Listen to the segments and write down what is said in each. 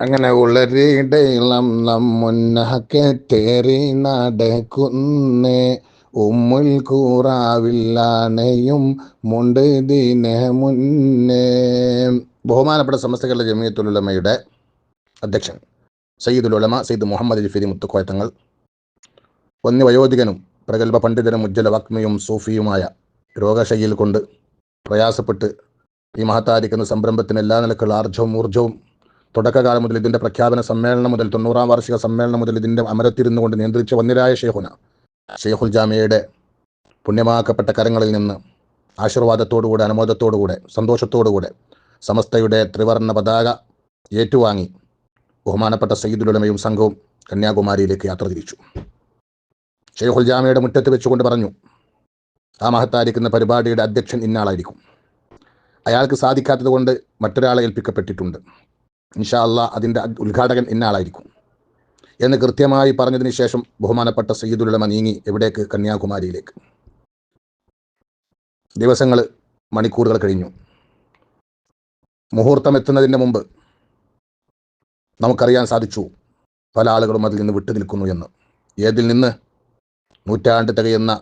അങ്ങനെ ഉളരിടയിളം നമ്മുന്നഹക്കെ തേറി നടക്കുന്നേ. ഉമ്മുൽ കൂറാവില്ലാനയും മുണ്ട് ദിന മുന്നേ. ബഹുമാനപ്പെട്ട സമസ്തകളുടെ ജമിയത്തുലമയുടെ അധ്യക്ഷൻ സയ്യിദുൽ ഉലമ സയ്യിദ് മുഹമ്മദ് ജിഫിദി മുത്തുക്കോയത്തങ്ങൾ ഒന്നി വയോധികനും പ്രഗത്ഭ പണ്ഡിതനും ഉജ്ജ്വല വക്മയും സൂഫിയുമായ രോഗശൈലിയിൽ കൊണ്ട് പ്രയാസപ്പെട്ട് ഈ മഹത്താരിക്കുന്ന സംരംഭത്തിന് എല്ലാ നിലക്കുള്ള ആർജവും ഊർജവും തുടക്കകാലം മുതൽ ഇതിന്റെ പ്രഖ്യാപന സമ്മേളനം മുതൽ തൊണ്ണൂറാം വാർഷിക സമ്മേളനം മുതൽ ഇതിന്റെ അമരത്തിരുന്നു കൊണ്ട് നിയന്ത്രിച്ച വന്നിരായ ഷേഹുന ഷെയ്ഖുൽ ജാമിയയുടെ പുണ്യമാക്കപ്പെട്ട കരങ്ങളിൽ നിന്ന് ആശീർവാദത്തോടുകൂടെ അനുമോദത്തോടുകൂടെ സന്തോഷത്തോടുകൂടെ സമസ്തയുടെ ത്രിവർണ പതാക ഏറ്റുവാങ്ങി ബഹുമാനപ്പെട്ട സയ്യിദുലമയും സംഘവും കന്യാകുമാരിയിലേക്ക് യാത്ര തിരിച്ചു. ഷെയ്ഖുൽ ജാമയുടെ മുറ്റത്ത് വെച്ചുകൊണ്ട് പറഞ്ഞു ആ മഹത്തായിരിക്കുന്ന പരിപാടിയുടെ അധ്യക്ഷൻ ഇന്നാളായിരിക്കും. അയാൾക്ക് സാധിക്കാത്തത് കൊണ്ട് മറ്റൊരാളെ ഏൽപ്പിക്കപ്പെട്ടിട്ടുണ്ട്. ഇൻഷാ അള്ളാ അതിന്റെ ഉദ്ഘാടകൻ ഇന്നാളായിരിക്കും എന്ന് കൃത്യമായി പറഞ്ഞതിന് ശേഷം ബഹുമാനപ്പെട്ട സയ്യിദുലമ നീങ്ങി എവിടേക്ക് കന്യാകുമാരിയിലേക്ക്. ദിവസങ്ങൾ മണിക്കൂറുകൾ കഴിഞ്ഞു. മുഹൂർത്തം എത്തുന്നതിന് മുമ്പ് നമുക്കറിയാൻ സാധിച്ചു പല ആളുകളും അതിൽ നിന്ന് വിട്ടു നിൽക്കുന്നു എന്ന്. ഏതിൽ നിന്ന്? നൂറ്റാണ്ട് തികയുന്ന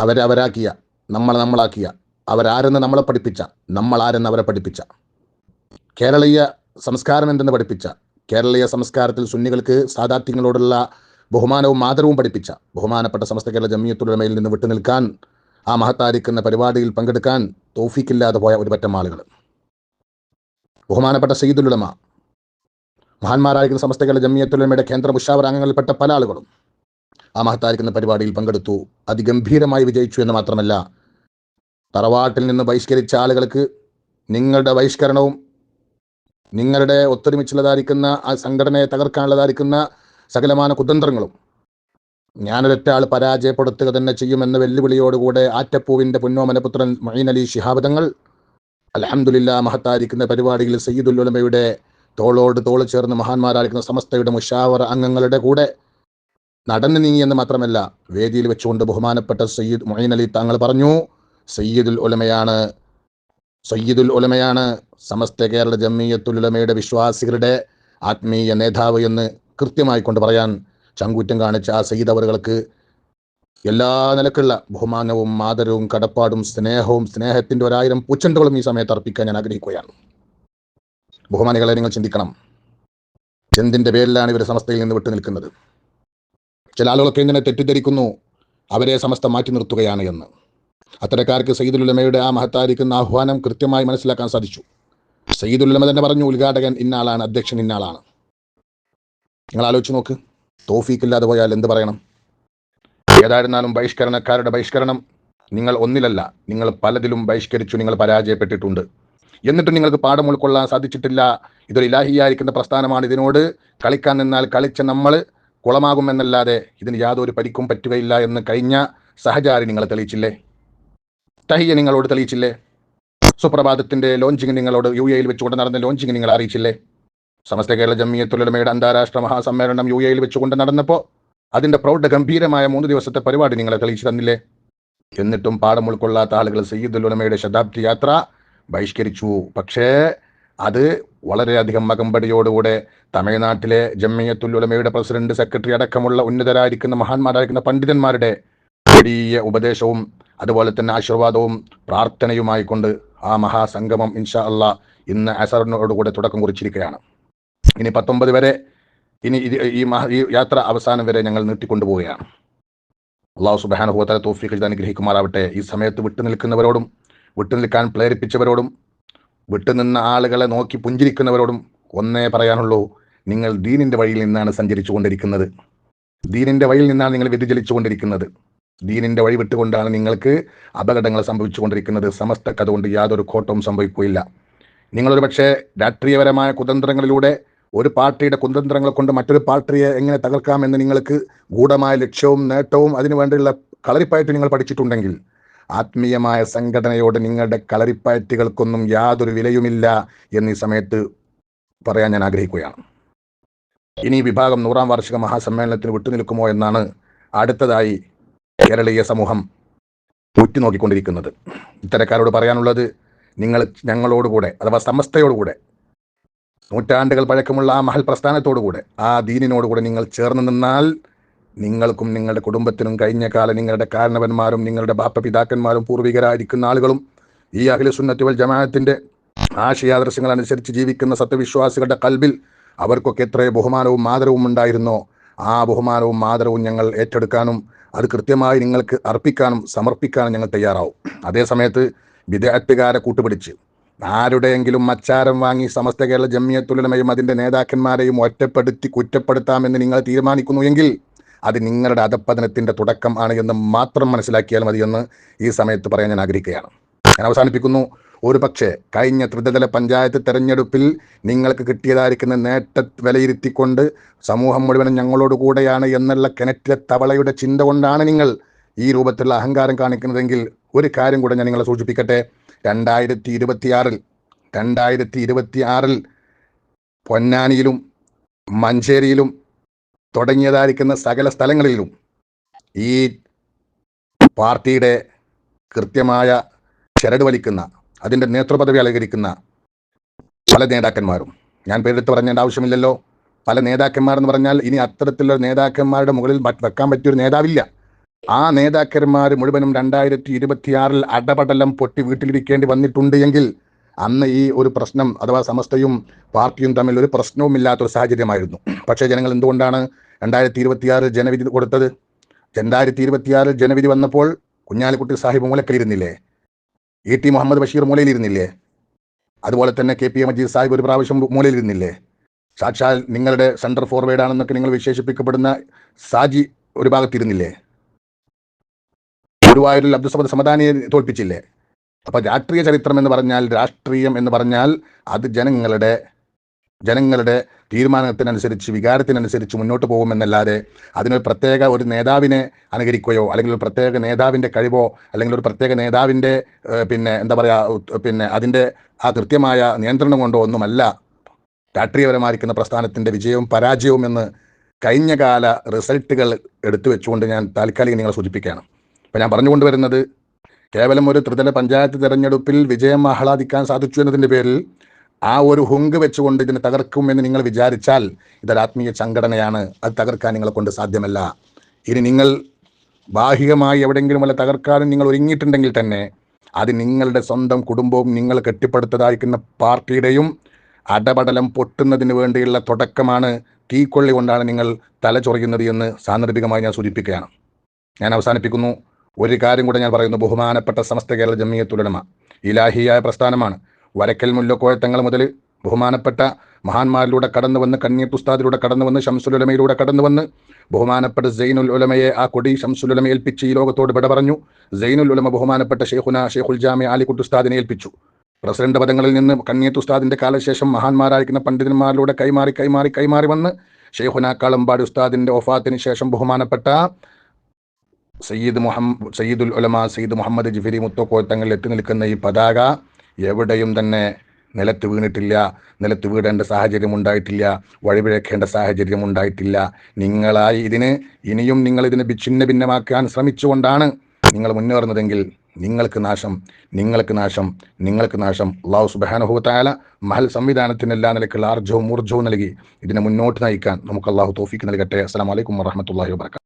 അവരവരാക്കിയ നമ്മൾ നമ്മളാക്കിയ അവരാരെന്ന് നമ്മളെ പഠിപ്പിച്ച നമ്മളാരെന്ന് അവരെ പഠിപ്പിച്ച. കേരളീയ സംസ്കാരം എന്തെന്ന് പഠിപ്പിച്ച കേരളീയ സംസ്കാരത്തിൽ സുന്നികൾക്ക് സാധാർത്ഥ്യങ്ങളോടുള്ള ബഹുമാനവും ആദരവും പഠിപ്പിച്ച ബഹുമാനപ്പെട്ട സമസ്ത കേരള ജമ്മിയത്തുടമയിൽ നിന്ന് വിട്ടുനിൽക്കാൻ ആ മഹത്താരിക്കുന്ന പരിപാടിയിൽ പങ്കെടുക്കാൻ തോഫിക്കില്ലാതെ പോയ ഒരു പറ്റം ആളുകൾ. ബഹുമാനപ്പെട്ട സയ്യിദുലുലമ മഹാന്മാരായിരിക്കുന്ന സമസ്ത കേരള ജമിയത്തുലമയുടെ കേന്ദ്ര മുഷാവർ അംഗങ്ങളിൽപ്പെട്ട പല ആളുകളും ആ മഹത്താരിക്കുന്ന പരിപാടിയിൽ പങ്കെടുത്തു അതിഗംഭീരമായി വിജയിച്ചു എന്ന് മാത്രമല്ല തറവാട്ടിൽ നിന്ന് ബഹിഷ്കരിച്ച ആളുകൾക്ക് നിങ്ങളുടെ ബഹിഷ്കരണവും നിങ്ങളുടെ ഒത്തൊരുമിച്ചുള്ളതായിരിക്കുന്ന ആ സംഘടനയെ തകർക്കാനുള്ളതായിരിക്കുന്ന സകലമാന കുതന്ത്രങ്ങളും ഞാനൊരൊറ്റ ആൾ പരാജയപ്പെടുത്തുക തന്നെ ചെയ്യുമെന്ന വെല്ലുവിളിയോടുകൂടെ ആറ്റപ്പൂവിന്റെ പുന്നോമനപുത്രൻ മൈൻ അലി ശിഹാബദങ്ങൾ അലഹമുല്ല മഹത്തായിരിക്കുന്ന പരിപാടിയിൽ സയ്യിദുൽ ഉലമയുടെ തോളോട് തോൾ ചേർന്ന് മഹാന്മാരായിരിക്കുന്ന സമസ്തയുടെ മുഷാവർ അംഗങ്ങളുടെ കൂടെ നടന്നു നീങ്ങിയെന്ന് മാത്രമല്ല വേദിയിൽ വെച്ചുകൊണ്ട് ബഹുമാനപ്പെട്ട സയ്യിദ് മൊയ്ൻ അലി താങ്കൾ പറഞ്ഞു സയ്യിദുൽ ഉലമയാണ് സയ്യിദുൽ ഉലമയാണ് സമസ്ത കേരള ജമ്മിയത്തുൽ ഉലമയുടെ വിശ്വാസികളുടെ ആത്മീയ നേതാവ് എന്ന് കൃത്യമായി കൊണ്ട് പറയാൻ ചങ്കൂറ്റം കാണിച്ച ആ സയ്യിദ് അവറുകൾക്ക് എല്ലാ നിലക്കുള്ള ബഹുമാനവും ആദരവും കടപ്പാടും സ്നേഹവും സ്നേഹത്തിന്റെ ഒരായിരം പൂച്ചണ്ടുകളും ഈ സമയത്ത് അർപ്പിക്കാൻ ഞാൻ ആഗ്രഹിക്കുകയാണ്. ബഹുമാനികളെ നിങ്ങൾ ചിന്തിക്കണം. എന്തിന്റെ പേരിലാണ് ഇവർ സമസ്തയിൽ നിന്ന് വിട്ടു നിൽക്കുന്നത്? ചില ആളുകളൊക്കെ ഇങ്ങനെ തെറ്റിദ്ധരിക്കുന്നു. അവരെ സമസ്ത മാറ്റി നിർത്തുകയാണ് എന്ന്. അത്തരക്കാർക്ക് സയ്യിദുലമയുടെ ആ മഹത്തായിരിക്കുന്ന ആഹ്വാനം കൃത്യമായി മനസ്സിലാക്കാൻ സാധിച്ചു. സയ്യിദുലമ തന്നെ പറഞ്ഞു ഉദ്ഘാടകൻ ഇന്നാളാണ് അധ്യക്ഷൻ ഇന്നാളാണ്. നിങ്ങൾ ആലോചിച്ച് നോക്ക് തോഫീക്കില്ലാതെ പോയാൽ എന്ത് പറയണം? ഏതായിരുന്നാലും ബഹിഷ്കരണക്കാരുടെ ബഹിഷ്കരണം നിങ്ങൾ ഒന്നിലല്ല നിങ്ങൾ പലതിലും ബഹിഷ്കരിച്ചു നിങ്ങൾ പരാജയപ്പെട്ടിട്ടുണ്ട്. എന്നിട്ടും നിങ്ങൾക്ക് പാഠം ഉൾക്കൊള്ളാൻ സാധിച്ചിട്ടില്ല. ഇതൊരു ഇലാഹിയായിരിക്കുന്ന പ്രസ്ഥാനമാണ്. ഇതിനോട് കളിക്കാൻ നിന്നാൽ കളിച്ച നമ്മൾ കുളമാകുമെന്നല്ലാതെ ഇതിന് യാതൊരു പരിക്കും പറ്റുകയില്ല എന്ന് കഴിഞ്ഞ സഹചാരി നിങ്ങൾ തെളിയിച്ചില്ലേ? തഹിയ നിങ്ങളോട് തെളിയിച്ചില്ലേ? സുപ്രഭാതത്തിന്റെ ലോഞ്ചിങ് നിങ്ങളോട് യു എയിൽ വെച്ചുകൊണ്ട് നടന്ന ലോഞ്ചിങ് നിങ്ങൾ അറിയിച്ചില്ലേ? സമസ്ത കേരള ജമ്മിയത്തുലമയുടെ അന്താരാഷ്ട്ര മഹാസമ്മേളനം യു എയിൽ വെച്ചുകൊണ്ട് നടന്നപ്പോൾ അതിന്റെ പ്രൗഢ ഗംഭീരമായ മൂന്ന് ദിവസത്തെ പരിപാടി നിങ്ങളെ തെളിയിച്ചു തന്നില്ലേ? എന്നിട്ടും പാഠം ഉൾക്കൊള്ളാത്ത ആളുകൾ സയ്യിദുലുലമയുടെ ശതാബ്ദി യാത്ര ബഹിഷ്കരിച്ചു. പക്ഷേ അത് വളരെയധികം മകമ്പടിയോടുകൂടെ തമിഴ്നാട്ടിലെ ജമ്മിയത്തുലുലമയുടെ പ്രസിഡന്റ് സെക്രട്ടറി അടക്കമുള്ള ഉന്നതരായിരിക്കുന്ന മഹാന്മാരായിരിക്കുന്ന പണ്ഡിതന്മാരുടെ വലിയ ഉപദേശവും അതുപോലെ തന്നെ ആശീർവാദവും പ്രാർത്ഥനയുമായി കൊണ്ട് ആ മഹാസംഗമം ഇൻഷാ അല്ല ഇന്ന് അസറിനോടുകൂടെ തുടക്കം കുറിച്ചിരിക്കുകയാണ്. ഇനി പത്തൊമ്പത് വരെ ഇനി ഈ ഈ യാത്ര അവസാനം വരെ ഞങ്ങൾ നീട്ടിക്കൊണ്ടുപോവുകയാണ്. അള്ളാഹു സുബാനുഭവത്തല തോഫിക്ക് അനുഗ്രഹിക്കുമാറാവട്ടെ. ഈ സമയത്ത് വിട്ടു നിൽക്കുന്നവരോടും വിട്ടു നിൽക്കാൻ പ്രേരിപ്പിച്ചവരോടും വിട്ടുനിന്ന ആളുകളെ നോക്കി പുഞ്ചിരിക്കുന്നവരോടും ഒന്നേ പറയാനുള്ളൂ നിങ്ങൾ ദീനിന്റെ വഴിയിൽ നിന്നാണ് സഞ്ചരിച്ചു കൊണ്ടിരിക്കുന്നത് ദീനിന്റെ വഴിയിൽ നിന്നാണ് നിങ്ങൾ വ്യതിചലിച്ചു കൊണ്ടിരിക്കുന്നത് ദീനിന്റെ വഴി വിട്ടുകൊണ്ടാണ് നിങ്ങൾക്ക് അപകടങ്ങൾ സംഭവിച്ചുകൊണ്ടിരിക്കുന്നത്. കഥ കൊണ്ട് യാതൊരു കോട്ടവും സംഭവിക്കുകയില്ല. നിങ്ങളൊരു പക്ഷേ രാഷ്ട്രീയപരമായ കുതന്ത്രങ്ങളിലൂടെ ഒരു പാർട്ടിയുടെ കുതന്ത്രങ്ങൾ കൊണ്ട് മറ്റൊരു പാർട്ടിയെ എങ്ങനെ തകർക്കാമെന്ന് നിങ്ങൾക്ക് ഗൂഢമായ ലക്ഷ്യവും നേട്ടവും അതിനുവേണ്ടിയുള്ള കളരിപ്പയറ്റ് നിങ്ങൾ പഠിച്ചിട്ടുണ്ടെങ്കിൽ ആത്മീയമായ സംഘടനയോട് നിങ്ങളുടെ കളരിപ്പയറ്റുകൾക്കൊന്നും യാതൊരു വിലയുമില്ല എന്നീ സമയത്ത് പറയാൻ ഞാൻ ആഗ്രഹിക്കുകയാണ്. ഇനി വിഭാഗം നൂറാം വാർഷിക മഹാസമ്മേളനത്തിന് വിട്ടുനിൽക്കുമോ എന്നാണ് അടുത്തതായി കേരളീയ സമൂഹം ഉറ്റുനോക്കിക്കൊണ്ടിരിക്കുന്നത്. ഇത്തരക്കാരോട് പറയാനുള്ളത് നിങ്ങൾ ഞങ്ങളോടുകൂടെ അഥവാ സമസ്തയോടുകൂടെ നൂറ്റാണ്ടുകൾ പഴക്കമുള്ള ആ മഹൽ പ്രസ്ഥാനത്തോടുകൂടെ ആ ദീനിനോടുകൂടെ നിങ്ങൾ ചേർന്ന് നിന്നാൽ നിങ്ങൾക്കും നിങ്ങളുടെ കുടുംബത്തിനും കഴിഞ്ഞ കാലം നിങ്ങളുടെ കാരണവന്മാരും നിങ്ങളുടെ ബാപ്പ പിതാക്കന്മാരും പൂർവികരായിരിക്കുന്ന ആളുകളും ഈ അഖില സുന്നത്തുവൽ ജമാഅത്തിന്റെ ആശയാദർശങ്ങൾ അനുസരിച്ച് ജീവിക്കുന്ന സത്യവിശ്വാസികളുടെ കൽബിൽ അവർക്കൊക്കെ എത്ര ബഹുമാനവും ആദരവും ഉണ്ടായിരുന്നോ? ആ ബഹുമാനവും ആദരവും ഞങ്ങൾ ഏറ്റെടുക്കാനും അത് കൃത്യമായി നിങ്ങൾക്ക് അർപ്പിക്കാനും സമർപ്പിക്കാനും ഞങ്ങൾ തയ്യാറാവും. അതേസമയത്ത് സമയത്ത് വിദ്യാർത്ഥികാരെ കൂട്ടുപിടിച്ച് ആരുടെയെങ്കിലും മച്ചാരം വാങ്ങി സമസ്ത കേരള ജമ്മിയത്തുലമയും അതിന്റെ നേതാക്കന്മാരെയും ഒറ്റപ്പെടുത്തി കുറ്റപ്പെടുത്താമെന്ന് നിങ്ങൾ തീരുമാനിക്കുന്നു എങ്കിൽ അത് നിങ്ങളുടെ അധപ്പതനത്തിന്റെ തുടക്കം ആണ് എന്ന് മാത്രം മനസ്സിലാക്കിയാൽ മതിയെന്ന് ഈ സമയത്ത് പറയാൻ ഞാൻ ആഗ്രഹിക്കുകയാണ്. ഞാൻ അവസാനിപ്പിക്കുന്നു. ഒരു പക്ഷേ കഴിഞ്ഞ ത്രിതല പഞ്ചായത്ത് തെരഞ്ഞെടുപ്പിൽ നിങ്ങൾക്ക് കിട്ടിയതായിരിക്കുന്ന നേട്ട വിലയിരുത്തിക്കൊണ്ട് സമൂഹം മുഴുവനും ഞങ്ങളോട് കൂടെയാണ് എന്നുള്ള കിണറ്റിലെ തവളയുടെ ചിന്ത കൊണ്ടാണ് നിങ്ങൾ ഈ രൂപത്തിലുള്ള അഹങ്കാരം കാണിക്കുന്നതെങ്കിൽ ഒരു കാര്യം കൂടെ ഞാൻ നിങ്ങളെ സൂചിപ്പിക്കട്ടെ. രണ്ടായിരത്തി ഇരുപത്തിയാറിൽ രണ്ടായിരത്തി ഇരുപത്തിയാറിൽ പൊന്നാനിയിലും മഞ്ചേരിയിലും തുടങ്ങിയതായിരിക്കുന്ന സകല സ്ഥലങ്ങളിലും ഈ പാർട്ടിയുടെ കൃത്യമായ ചരട് വലിക്കുന്ന അതിന്റെ നേതൃപദവി അലങ്കരിക്കുന്ന പല നേതാക്കന്മാരും. ഞാൻ പേരെടുത്ത് പറഞ്ഞേണ്ട ആവശ്യമില്ലല്ലോ. പല നേതാക്കന്മാരെന്ന് പറഞ്ഞാൽ ഇനി അത്തരത്തിലുള്ള നേതാക്കന്മാരുടെ മുകളിൽ വെക്കാൻ പറ്റിയൊരു നേതാവില്ല. ആ നേതാക്കന്മാർ മുഴുവനും രണ്ടായിരത്തി ഇരുപത്തിയാറിൽ അടപടലം പൊട്ടി വീട്ടിലിരിക്കേണ്ടി വന്നിട്ടുണ്ട് എങ്കിൽ അന്ന് ഈ ഒരു പ്രശ്നം അഥവാ സമസ്തയും പാർട്ടിയും തമ്മിൽ ഒരു പ്രശ്നവും ഇല്ലാത്തൊരു സാഹചര്യമായിരുന്നു. പക്ഷേ ജനങ്ങൾ എന്തുകൊണ്ടാണ് രണ്ടായിരത്തി ഇരുപത്തിയാറ് ജനവിധി കൊടുത്തത്? രണ്ടായിരത്തി ഇരുപത്തിയാറ് ജനവിധി വന്നപ്പോൾ കുഞ്ഞാലിക്കുട്ടി സാഹിബ് മൂലക്കലിരുന്നില്ലേ? ഇ ടി മുഹമ്മദ് ബഷീർ മൂലയിലിരുന്നില്ലേ? അതുപോലെ തന്നെ K P A Majeed Sahib ഒരു പ്രാവശ്യം മൂലയിലിരുന്നില്ലേ? സാക്ഷാൽ നിങ്ങളുടെ സെൻട്രൽ ഫോർവേഡ് ആണെന്നൊക്കെ നിങ്ങൾ വിശേഷിപ്പിക്കപ്പെടുന്ന സാജി ഒരു ഭാഗത്തിരുന്നില്ലേ? ഗുരുവായൂരിൽ അബ്ദുസമദ് സമദാനിയെ തോൽപ്പിച്ചില്ലേ? അപ്പോൾ രാഷ്ട്രീയ ചരിത്രം എന്ന് പറഞ്ഞാൽ രാഷ്ട്രീയം എന്ന് പറഞ്ഞാൽ അത് ജനങ്ങളുടെ ജനങ്ങളുടെ തീരുമാനത്തിനനുസരിച്ച് വികാരത്തിനനുസരിച്ച് മുന്നോട്ട് പോകുമെന്നല്ലാതെ അതിനൊരു പ്രത്യേക ഒരു നേതാവിനെ അനുകരിക്കുകയോ അല്ലെങ്കിൽ ഒരു പ്രത്യേക നേതാവിന്റെ കഴിവോ അല്ലെങ്കിൽ ഒരു പ്രത്യേക നേതാവിന്റെ പിന്നെ എന്താ പറയുക പിന്നെ അതിന്റെ ആ കൃത്യമായ നിയന്ത്രണം കൊണ്ടോ ഒന്നുമല്ല രാഷ്ട്രീയപരമായിരിക്കുന്ന പ്രസ്ഥാനത്തിന്റെ വിജയവും പരാജയവും എന്ന് കഴിഞ്ഞകാല റിസൾട്ടുകൾ എടുത്തു വെച്ചുകൊണ്ട് ഞാൻ താൽക്കാലികം നിങ്ങളെ സൂചിപ്പിക്കുകയാണ്. അപ്പം ഞാൻ പറഞ്ഞുകൊണ്ട് വരുന്നത് കേവലം ഒരു ത്രിതല പഞ്ചായത്ത് തെരഞ്ഞെടുപ്പിൽ വിജയം ആഹ്ലാദിക്കാൻ സാധിച്ചു എന്നതിന്റെ പേരിൽ ആ ഒരു ഹുങ്ക് വെച്ചുകൊണ്ട് ഇതിനെ തകർക്കുമെന്ന് നിങ്ങൾ വിചാരിച്ചാൽ ഇതൊരു ആത്മീയ സംഘടനയാണ്. അത് തകർക്കാൻ നിങ്ങളെ കൊണ്ട് സാധ്യമല്ല. ഇനി നിങ്ങൾ ബാഹികമായി എവിടെയെങ്കിലും വല്ല തകർക്കാനും നിങ്ങൾ ഒരുങ്ങിയിട്ടുണ്ടെങ്കിൽ തന്നെ അത് നിങ്ങളുടെ സ്വന്തം കുടുംബവും നിങ്ങൾ കെട്ടിപ്പടുത്തതായിരിക്കുന്ന പാർട്ടിയുടെയും അടപടലം പൊട്ടുന്നതിന് വേണ്ടിയുള്ള തുടക്കമാണ് തീക്കൊള്ളി കൊണ്ടാണ് നിങ്ങൾ തല ചൊറിയുന്നത് എന്ന് സാന്ദർഭികമായി ഞാൻ സൂചിപ്പിക്കുകയാണ്. ഞാൻ അവസാനിപ്പിക്കുന്നു. ഒരു കാര്യം കൂടെ ഞാൻ പറയുന്നു. ബഹുമാനപ്പെട്ട സമസ്ത കേരള ജമിയത്തുലമ ഇലാഹിയായ പ്രസ്ഥാനമാണ്. വരക്കൽ മുല്ലക്കോയത്തങ്ങൾ മുതൽ ബഹുമാനപ്പെട്ട മഹാന്മാരിലൂടെ കടന്നു വന്ന് കണ്ണിയത്ത് ഉസ്താദിലൂടെ കടന്നു വന്ന് ഷംസുലുലമയിലൂടെ കടന്നു വന്ന് ബഹുമാനപ്പെട്ട സൈനുൽ ഉലമയെ ആ കൊടി ഷംസുലുലമ ഏൽപ്പിച്ച് ഈ ലോകത്തോട് വിട പറഞ്ഞു. സൈനുൽ ഉലമ ബഹുമാനപ്പെട്ട ഷെയ്ഖുന ഷെയ്ഖുൽ ജാമി ആലിക്കുട്ട് ഉസ്താദിനെ ഏൽപ്പിച്ചു. പ്രസിഡന്റ് പദങ്ങളിൽ നിന്ന് കണ്ണിയത്ത് ഉസ്താദിന്റെ കാലശേഷം മഹാന്മാരായിരിക്കുന്ന പണ്ഡിതന്മാരിലൂടെ കൈമാറി കൈമാറി കൈമാറി വന്ന് ഷെയ്ഖുന കളമ്പാട് ഉസ്താദിന്റെ ഒഫാത്തിന് ശേഷം ബഹുമാനപ്പെട്ട സയ്യിദ് മുഹമ്മദ് സയ്യിദുൽ ഉലമ സയ്യിദ് മുഹമ്മദ് ജിഫിരി മുത്തോക്കോയ തങ്ങളിൽ എത്തി നിൽക്കുന്ന ഈ പതാക എവിടെയും തന്നെ നിലത്ത് വീണിട്ടില്ല നിലത്ത് വീടേണ്ട സാഹചര്യം ഉണ്ടായിട്ടില്ല വഴിപിഴക്കേണ്ട സാഹചര്യം ഉണ്ടായിട്ടില്ല. നിങ്ങളായി ഇതിന് ഇനിയും നിങ്ങൾ ഇതിനെ ഭിന്ന ഭിന്നമാക്കാൻ ശ്രമിച്ചുകൊണ്ടാണ് നിങ്ങൾ മുന്നേറുന്നതെങ്കിൽ നിങ്ങൾക്ക് നാശം നിങ്ങൾക്ക് നാശം നിങ്ങൾക്ക് നാശം. അള്ളാഹു സുബാനുഭവത്തായ മഹൽ സംവിധാനത്തിന് എല്ലാ നിലക്കുള്ള ആർജവും ഊർജവും നൽകി ഇതിനെ മുന്നോട്ട് നയിക്കാൻ നമുക്ക് അള്ളാഹു തോഫിക്ക് നൽകട്ടെ. അസ്സാം വലൈക്കും വറഹമത്തല്ലാഹി വാബർക്കാത്തു